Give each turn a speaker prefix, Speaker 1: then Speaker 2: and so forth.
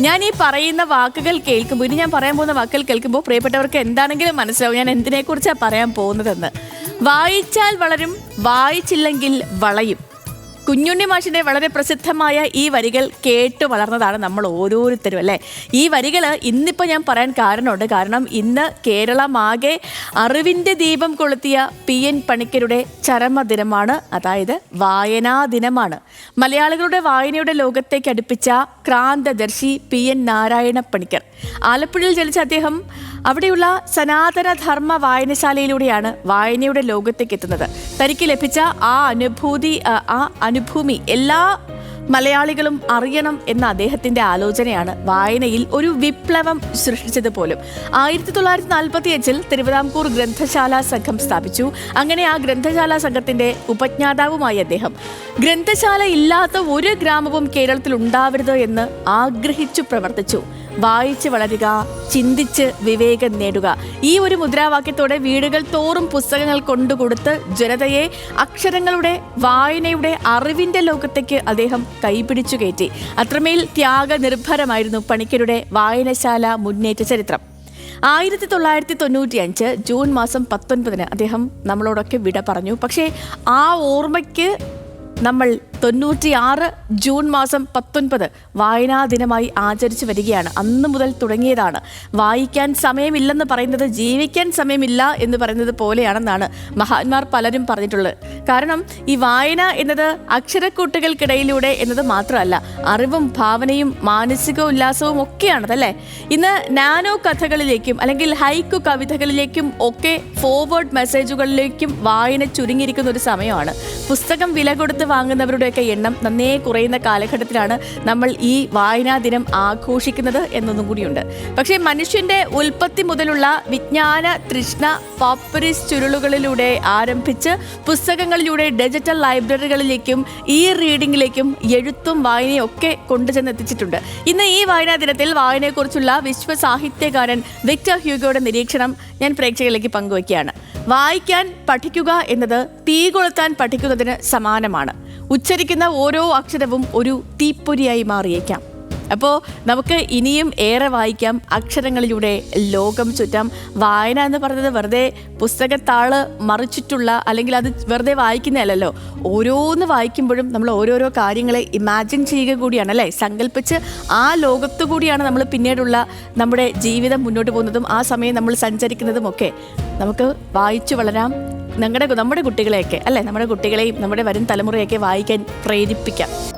Speaker 1: ഞാൻ ഈ പറയുന്ന വാക്കുകൾ കേൾക്കുമ്പോൾ ഇനി ഞാൻ പറയാൻ പോകുന്ന വാക്കുകൾ കേൾക്കുമ്പോൾ പ്രിയപ്പെട്ടവർക്ക് എന്താണെങ്കിലും മനസ്സിലാവും. ഞാൻ എന്തിനെക്കുറിച്ചാണ് പറയാൻ പോകുന്നതെന്ന്. വായിച്ചാൽ വളരും വായിച്ചില്ലെങ്കിൽ വളയും. കുഞ്ഞുണ്ണി മാഷിന്റെ വളരെ പ്രസിദ്ധമായ ഈ വരികൾ കേട്ട് വളർന്നതാണ് നമ്മൾ ഓരോരുത്തരും അല്ലേ? ഈ വരികൾ ഇന്നിപ്പോൾ ഞാൻ പറയാൻ കാരണമുണ്ട്. കാരണം ഇന്ന് കേരളമാകെ അറിവിന്റെ ദീപം കൊളുത്തിയ പി എൻ പണിക്കരുടെ ചരമദിനമാണ്. അതായത് വായനാ ദിനമാണ്. മലയാളികളുടെ വായനയുടെ ലോകത്തേക്ക് അടുപ്പിച്ച ക്രാന്തദർശി പി എൻ നാരായണ പണിക്കർ ആലപ്പുഴയിൽ ജനിച്ച അദ്ദേഹം അവിടെയുള്ള സനാതനധർമ്മ വായനശാലയിലൂടെയാണ് വായനയുടെ ലോകത്തേക്ക് എത്തുന്നത്. തനിക്ക് ലഭിച്ച ആ അനുഭൂതി ആ അനുഭൂമി എല്ലാ മലയാളികളും അറിയണം എന്ന അദ്ദേഹത്തിന്റെ ആലോചനയാണ് വായനയിൽ ഒരു വിപ്ലവം സൃഷ്ടിച്ചത് പോലും. ആയിരത്തി തൊള്ളായിരത്തി നാൽപ്പത്തി അഞ്ചിൽ തിരുവിതാംകൂർ ഗ്രന്ഥശാല സംഘം സ്ഥാപിച്ചു. അങ്ങനെ ആ ഗ്രന്ഥശാല സംഘത്തിന്റെ ഉപജ്ഞാതാവുമായി അദ്ദേഹം. ഗ്രന്ഥശാല ഇല്ലാത്ത ഒരു ഗ്രാമവും കേരളത്തിൽ ഉണ്ടാവരുത് എന്ന് ആഗ്രഹിച്ചു പ്രവർത്തിച്ചു. വായിച്ച് വളരുക ചിന്തിച്ച് വിവേകം നേടുക. ഈ ഒരു മുദ്രാവാക്യത്തോടെ വീടുകൾ തോറും പുസ്തകങ്ങൾ കൊണ്ടുകൊടുത്ത് ജനതയെ അക്ഷരങ്ങളുടെ വായനയുടെ അറിവിന്റെ ലോകത്തേക്ക് അദ്ദേഹം കൈപിടിച്ചു കയറ്റി. അത്രമേൽ ത്യാഗ നിർഭരമായിരുന്നു പണിക്കരുടെ വായനശാല മുന്നേറ്റ ചരിത്രം. ആയിരത്തി തൊള്ളായിരത്തി തൊണ്ണൂറ്റി അഞ്ച് ജൂൺ മാസം പത്തൊൻപതിന് അദ്ദേഹം നമ്മളോടൊക്കെ വിട പറഞ്ഞു. പക്ഷേ ആ ഓർമ്മയ്ക്ക് നമ്മൾ തൊണ്ണൂറ്റി ആറ് ജൂൺ മാസം പത്തൊൻപത് വായനാ ദിനമായി ആചരിച്ചു വരികയാണ്. അന്ന് മുതൽ തുടങ്ങിയതാണ്. വായിക്കാൻ സമയമില്ലെന്ന് പറയുന്നത് ജീവിക്കാൻ സമയമില്ല എന്ന് പറയുന്നത് പോലെയാണെന്നാണ് മഹാന്മാർ പലരും പറഞ്ഞിട്ടുള്ളത്. കാരണം ഈ വായന എന്നത് അക്ഷരക്കൂട്ടുകൾക്കിടയിലൂടെ എന്നത് മാത്രമല്ല അറിവും ഭാവനയും മാനസിക ഉല്ലാസവും ഒക്കെയാണതല്ലേ? ഇന്ന് നാനോ കഥകളിലേക്കും അല്ലെങ്കിൽ ഹൈക്കു കവിതകളിലേക്കും ഒക്കെ ഫോർവേഡ് മെസ്സേജുകളിലേക്കും വായന ചുരുങ്ങിയിരിക്കുന്ന ഒരു സമയമാണ്. പുസ്തകം വില കൊടുത്ത് വാങ്ങുന്നവരുടെയൊക്കെ എണ്ണം നന്നേ കുറയുന്ന കാലഘട്ടത്തിലാണ് നമ്മൾ ഈ വായനാ ദിനം ആഘോഷിക്കുന്നത് എന്നൊന്നും കൂടിയുണ്ട്. പക്ഷേ മനുഷ്യന്റെ ഉൽപ്പത്തി മുതലുള്ള വിജ്ഞാന തൃഷ്ണ പോപ്പറിസ് ചുരുളുകളിലൂടെ ആരംഭിച്ച് പുസ്തകങ്ങളിലൂടെ ഡിജിറ്റൽ ലൈബ്രറികളിലേക്കും ഈ റീഡിങ്ങിലേക്കും എഴുത്തും വായനയും ഒക്കെ കൊണ്ടുചെന്നെത്തിച്ചിട്ടുണ്ട് ഇന്ന് ഈ വായനാ ദിനത്തിൽ വായനയെക്കുറിച്ചുള്ള വിശ്വ സാഹിത്യകാരൻ വിക്ടർ ഹ്യൂഗോയുടെ നിരീക്ഷണം ഞാൻ പ്രേക്ഷകരിലേക്ക് പങ്കുവയ്ക്കുകയാണ്. വായിക്കാൻ പഠിക്കുക എന്നത് തീ കൊളുത്താൻ പഠിക്കുന്നതിന് സമാനമാണ്. ഉച്ചരിക്കുന്ന ഓരോ അക്ഷരവും ഒരു തീപ്പൊരിയായി മാറിയേക്കാം. അപ്പോൾ നമുക്ക് ഇനിയും ഏറെ വായിക്കാം അക്ഷരങ്ങളിലൂടെ ലോകം ചുറ്റാം. വായന എന്ന് പറയുന്നത് വെറുതെ പുസ്തകത്താൾ മറിച്ചിട്ടുള്ള അല്ലെങ്കിൽ അത് വെറുതെ വായിക്കുന്നതല്ലല്ലോ. ഓരോന്ന് വായിക്കുമ്പോഴും നമ്മൾ ഓരോരോ കാര്യങ്ങളെ ഇമാജിൻ ചെയ്യുക കൂടിയാണ് അല്ലേ? സങ്കല്പിച്ച് ആ ലോകത്തു കൂടിയാണ് നമ്മൾ പിന്നീടുള്ള നമ്മുടെ ജീവിതം മുന്നോട്ട് പോകുന്നതും ആ സമയം നമ്മൾ സഞ്ചരിക്കുന്നതും ഒക്കെ നമുക്ക് വായിച്ചു വളരാം. ഞങ്ങളുടെ നമ്മുടെ കുട്ടികളെയൊക്കെ അല്ലേ? നമ്മുടെ കുട്ടികളെയും നമ്മുടെ വരും തലമുറയൊക്കെ വായിക്കാൻ പ്രേരിപ്പിക്കാം.